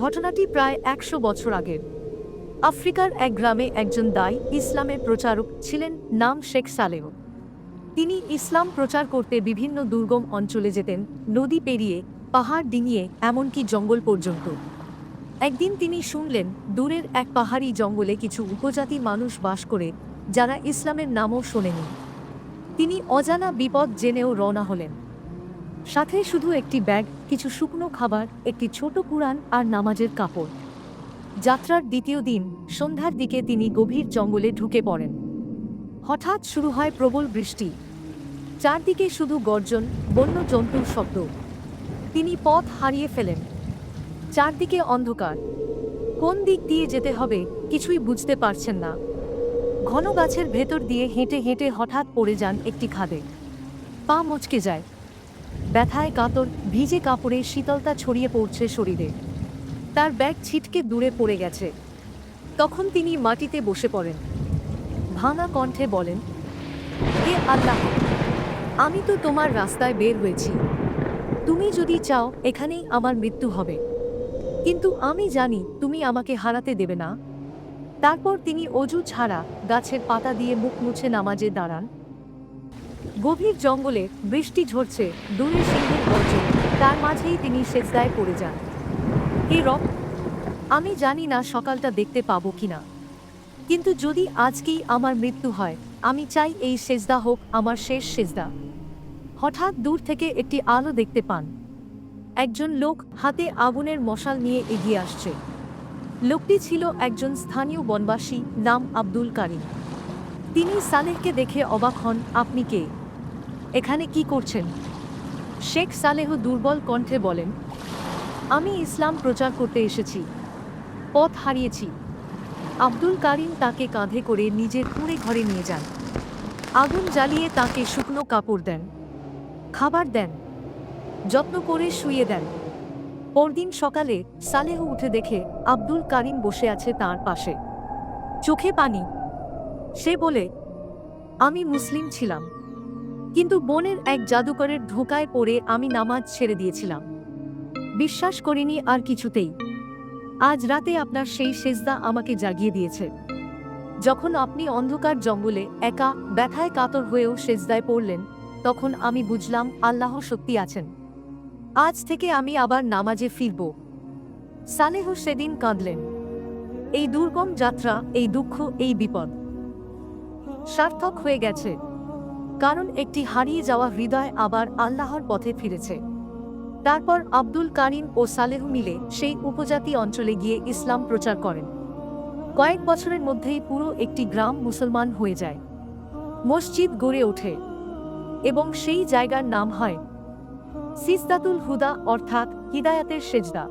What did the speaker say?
ঘটনাটি প্রায় একশো বছর আগের। আফ্রিকার এক গ্রামে একজন দাই ইসলামের প্রচারক ছিলেন নাম শেখ সালেহ তিনি ইসলাম প্রচার করতে বিভিন্ন দুর্গম অঞ্চলে যেতেন, নদী পেরিয়ে, পাহাড় ডিঙিয়ে, এমনকি জঙ্গল পর্যন্ত। একদিন তিনি শুনলেন, দূরের এক পাহাড়ি জঙ্গলে কিছু উপজাতি মানুষ বাস করে, যারা ইসলামের নামও শোনেনি। তিনি অজানা বিপদ জেনেও রওনা হলেন। সাথে শুধু একটি ব্যাগ, কিছু শুকনো খাবার, একটি ছোট কুরআন আর নামাজের কাপড়। যাত্রার দ্বিতীয় দিন, সন্ধ্যার দিকে তিনি গভীর জঙ্গলে ঢুকে পড়েন। হঠাৎ শুরু হয় প্রবল বৃষ্টি। চারদিকে শুধু গর্জন, বন্য জন্তুর শব্দ। তিনি পথ হারিয়ে ফেলেন। চারদিকে অন্ধকার। কোন দিক দিয়ে যেতে হবে, কিছুই বুঝতে পারছেন না। ঘন গাছের ভেতর দিয়ে হেঁটে হেঁটে হঠাৎ পড়ে যান একটি খাদে। পা মচকে যায়। ব্যথায় কাতর, ভিজে কাপড়ে শীতলতা ছড়িয়ে পড়ছে শরীরে। তার ব্যাগ ছিটকে দূরে পড়ে গেছে। তখন তিনি মাটিতে বসে পড়েন। ভাঙা কণ্ঠে বলেন, হে আল্লাহ, আমি তো তোমার রাস্তায় বের হয়েছি। তুমি যদি চাও, এখানেই আমার মৃত্যু হবে। কিন্তু আমি জানি তুমি আমাকে হারাতে দেবে না। তারপর তিনি অজু ছাড়া গাছের পাতা দিয়ে মুখ মুছে নামাজে দাঁড়ান। গভীর জঙ্গলে বৃষ্টি ঝরছে দূরে সিংহের গর্জন, তার মাঝেই তিনি সেজদায় পড়ে যান। হে রব, আমি জানি না সকালটা দেখতে পাবো কিনা। কিন্তু যদি আজকেই আমার মৃত্যু হয়, আমি চাই এই সেজদা হোক আমার শেষ সেজদা। হঠাৎ দূর থেকে একটি আলো দেখতে পান। একজন লোক হাতে আগুনের মশাল নিয়ে এগিয়ে আসছে। লোকটি ছিল একজন স্থানীয় বনবাসী, নাম আব্দুল কারিম। তিনি সালেহকে দেখে অবাক হন, আপনি কে? এখানে কি করছেন? শেখ সালেহ দুর্বল কণ্ঠে বলেন, আমি ইসলাম প্রচার করতে এসেছি, পথ হারিয়েছি। আব্দুল কারিম তাকে কাঁধে করে নিজের কুঁড়ে ঘরে নিয়ে যান। আগুন জ্বালিয়ে তাকে শুকনো কাপড় দেন, খাবার দেন, যত্ন করে শুয়ে দেন। পরদিন সকালে সালেহ উঠে দেখে আব্দুল কারিম বসে আছে তার পাশে। চোখে পানি। সে বলে, আমি মুসলিম ছিলাম। কিন্তু বনের এক জাদুকরের ধোকায় পড়ে আমি নামাজ ছেড়ে দিয়েছিলাম। বিশ্বাস করিনি আর কিছুতেই। আজ রাতে আপনার সেই সেজদা আমাকে জাগিয়ে দিয়েছে। যখন আপনি অন্ধকার জঙ্গলে একা, ব্যথায় কাতর হয়েও সেজদায় পড়লেন, তখন আমি বুঝলাম আল্লাহ সত্যি আছেন। আজ থেকে আমি আবার নামাজে ফিরব। সালেহ সেদিন কাঁদলেন। এই দুর্গম যাত্রা, এই দুঃখ, এই বিপদ। সার্থক হয়ে গেছে। কারণ একটি হারিয়ে যাওয়া হৃদয় আবার আল্লাহর পথে ফিরেছে। তারপর আব্দুল কারিম ও সালেহ মিলে সেই উপজাতি অঞ্চলে গিয়ে ইসলাম প্রচার করেন। কয়েক বছরের মধ্যেই পুরো একটি গ্রাম মুসলমান হয়ে যায়। মসজিদ গড়ে ওঠে এবং সেই জায়গার নাম হয় সিস্তাতুল হুদা অর্থাৎ হিদায়াতের সেজদা।